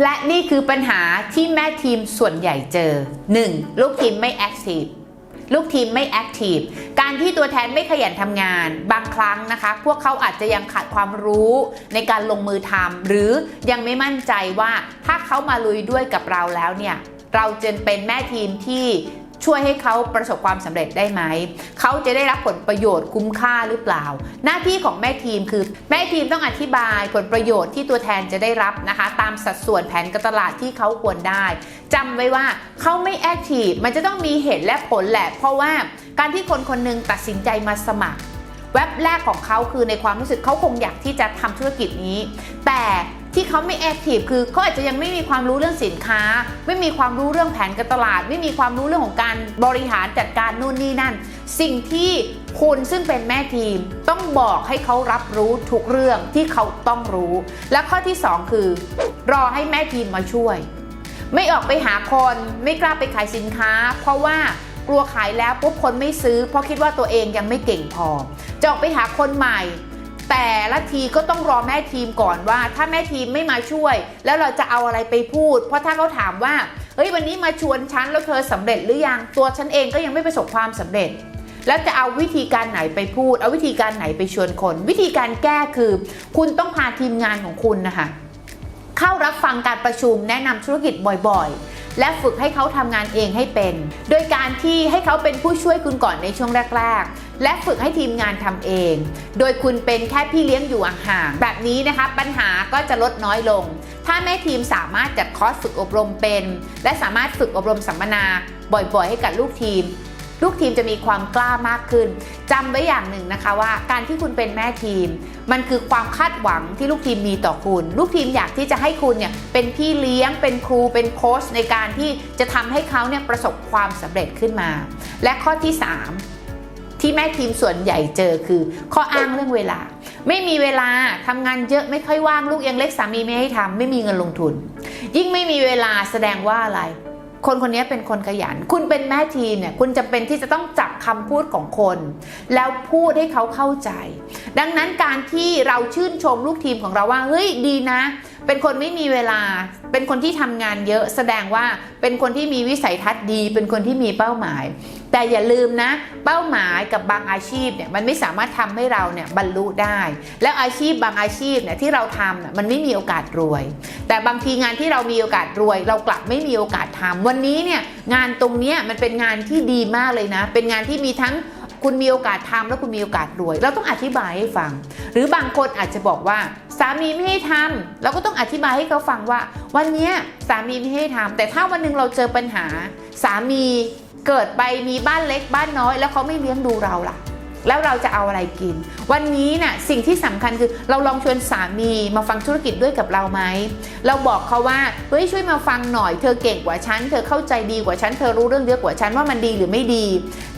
และนี่คือปัญหาที่แม่ทีมส่วนใหญ่เจอ 1. ลูกทีมไม่แอคทีฟลูกทีมไม่แอคทีฟ การที่ตัวแทนไม่ขยันทำงาน บางครั้งนะคะ พวกเขาอาจจะยังขาดความรู้ในการลงมือทำหรือยังไม่มั่นใจว่าถ้าเขามาลุยด้วยกับเราแล้วเนี่ย เราจะเป็นแม่ทีมที่ ช่วยให้เขาประสบความสำเร็จได้ไหม เขาจะได้รับผลประโยชน์คุ้มค่าหรือเปล่า หน้าที่ของแม่ทีมคือแม่ทีมต้องอธิบายผลประโยชน์ที่ตัวแทนจะได้รับนะคะ ตามสัดส่วนแผนการตลาดที่เขาควรได้จำไว้ว่าเขาไม่แอคทีฟมันจะต้องมีเหตุและผลแหละ เพราะว่าการที่คนคนหนึงตัดสินใจมาสมัครแว็บแรกของเขาคือในความรู้สึกเขาคงอยากที่จะทำธุรกิจนี้ แต่ ที่เขาไม่แอคทีฟคือเขาอาจจะยังไม่มีความรู้เรื่องสินค้า ไม่มีความรู้เรื่องแผนการตลาด ไม่มีความรู้เรื่องของการบริหารจัดการนู่นนี่นั่น สิ่งที่คุณซึ่งเป็นแม่ทีมต้องบอกให้เขารับรู้ทุกเรื่องที่เขาต้องรู้ และข้อที่สองคือ รอให้แม่ทีมมาช่วย ไม่ออกไปหาคนไม่กล้าไปขายสินค้า เพราะว่ากลัวขายแล้วปุ๊บคนไม่ซื้อ เพราะคิดว่าตัวเองยังไม่เก่งพอจะออกไปหาคนใหม่ แต่ละทีก็ต้องรอแม่ทีมก่อนว่า ถ้าแม่ทีมไม่มาช่วย แล้วเราจะเอาอะไรไปพูด เพราะถ้าเขาถามว่าเฮ้ยวันนี้มาชวนฉันแล้วเธอสำเร็จหรือยังตัวฉันเองก็ยังไม่ประสบความสำเร็จ แล้วจะเอาวิธีการไหนไปพูด เอาวิธีการไหนไปชวนคน วิธีการแก้คือ คุณต้องพาทีมงานของคุณนะคะ เข้ารับฟังการประชุมแนะนำธุรกิจบ่อยๆ และฝึกให้เขาทำงานเองให้เป็น โดยการที่ให้เขาเป็นผู้ช่วยคุณก่อนในช่วงแรก ๆ และฝึกให้ทีมงานทำเอง โดยคุณเป็นแค่พี่เลี้ยงอยู่ห่างๆแบบนี้นะคะปัญหาก็จะลดน้อยลง ถ้าแม่ทีมสามารถจัดคอร์สฝึกอบรมเป็น และสามารถฝึกอบรมสัมมนา บ่อยๆ ให้กับลูกทีม ลูกทีมจะมีความกล้ามากขึ้นจำไว้อย่างหนึ่งนะคะว่า การที่คุณเป็นแม่ทีม มันคือความคาดหวังที่ลูกทีมมีต่อคุณ ลูกทีมอยากที่จะให้คุณเนี่ยเป็นพี่เลี้ยงเป็นครูเป็นโค้ชในการที่จะทำให้เขาเนี่ยประสบความสำเร็จขึ้นมา และข้อที่ 3ที่แม่ทีมส่วนใหญ่เจอคือ ข้ออ้างเรื่องเวลา ไม่มีเวลาทำงานเยอะไม่ค่อยว่างลูกยังเล็กสามีไม่ให้ทำไม่มีเงินลงทุน ยิ่งไม่มีเวลาแสดงว่าอะไร คนคนนี้เป็นคนขยัน คุณเป็นแม่ทีมเนี่ยคุณจำเป็นที่จะต้องจับคำพูดของคน แล้วพูดให้เขาเข้าใจ ดังนั้นการที่เราชื่นชมลูกทีมของเราว่าเฮ้ยดีนะ เป็นคนไม่มีเวลา เป็นคนที่ทำงานเยอะ แสดงว่าเป็นคนที่มีวิสัยทัศน์ดี เป็นคนที่มีเป้าหมาย แต่อย่าลืมนะ เป้าหมายกับบางอาชีพเนี่ยมันไม่สามารถทำให้เราเนี่ยบรรลุได้ แล้วอาชีพบางอาชีพเนี่ยที่เราทำเนี่ยมันไม่มีโอกาสรวย แต่บางทีงานที่เรามีโอกาสรวย เรากลับไม่มีโอกาสทำวันนี้เนี่ยงานตรงเนี้ยมันเป็นงานที่ดีมากเลยนะ เป็นงานที่มีทั้งคุณมีโอกาสทำแล้วคุณมีโอกาสรวย เราต้องอธิบายให้ฟัง หรือบางคนอาจจะบอกว่าามีไม่ให้ทำเราก็ต้องอธิบายให้เขาฟังว่า วันนี้สามีไม่ให้ทำแต่ถ้าวันหนึ่งเราเจอปัญหา สามีเกิดไปมีบ้านเล็กบ้านน้อย แล้วเขาไม่เลี้ยงดูเราล่ะ แล้วเราจะเอาอะไรกิน วันนี้น่ะสิ่งที่สำคัญคือเราลองชวนสามีมาฟังธุรกิจด้วยกับเราไหมเราบอกเขาว่าเฮ้ยช่วยมาฟังหน่อยเธอเก่งกว่าฉันเธอเข้าใจดีกว่าฉันเธอรู้เรื่องเยอะกว่าฉันว่ามันดีหรือไม่ดี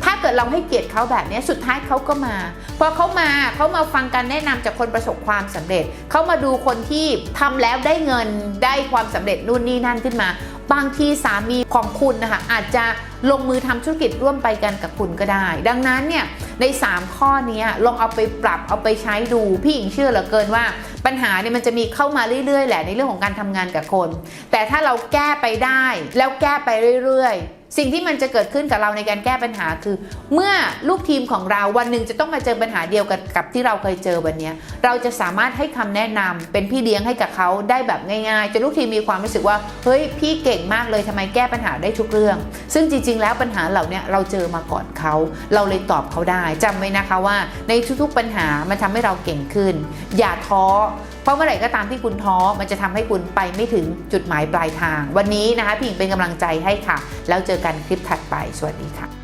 ถ้าเกิดเราให้เกียรติเขาแบบนี้สุดท้ายเขาก็มาพอเขามาเขามาฟังการแนะนำจากคนประสบความสำเร็จเขามาดูคนที่ทำแล้วได้เงินได้ความสำเร็จนู่นนี่นั่นขึ้นมา บางทีสามีของคุณนะคะอาจจะลงมือทำธุรกิจร่วมไปกันกับคุณก็ได้ ดังนั้นเนี่ยใน 3 ข้อนี้ลองเอาไปปรับเอาไปใช้ดู พี่หญิงเชื่อเหลือเกินว่า ปัญหาเนี่ยมันจะมีเข้ามาเรื่อยๆแหละในเรื่องของการทำงานกับคน แต่ถ้าเราแก้ไปได้แล้วแก้ไปเรื่อยๆ สิ่งที่มันจะเกิดขึ้นกับเราในการแก้ปัญหาคือ เมื่อลูกทีมของเราวันหนึ่งจะต้องมาเจอปัญหาเดียวกันกับที่เราเคยเจอวันนี้ เราจะสามารถให้คำแนะนำเป็นพี่เลี้ยงให้กับเขาได้แบบง่ายๆจนลูกทีมมีความรู้สึกว่าเฮ้ยพี่เก่งมากเลยทำไมแก้ปัญหาได้ทุกเรื่อง ซึ่งจริง ๆ แล้วปัญหาเหล่านี้เราเจอมาก่อนเขา เราเลยตอบเขาได้จำไว้นะคะว่า ในทุกๆปัญหามันทำให้เราเก่งขึ้น อย่าท้อเพราะเมื่อไหร่ก็ตามที่คุณท้อมันจะทำให้คุณไปไม่ถึงจุดหมายปลายทาง วันนี้นะคะพี่หญิงเป็นกำลังใจให้ค่ะ แล้วเจอกันคลิปถัดไป สวัสดีค่ะ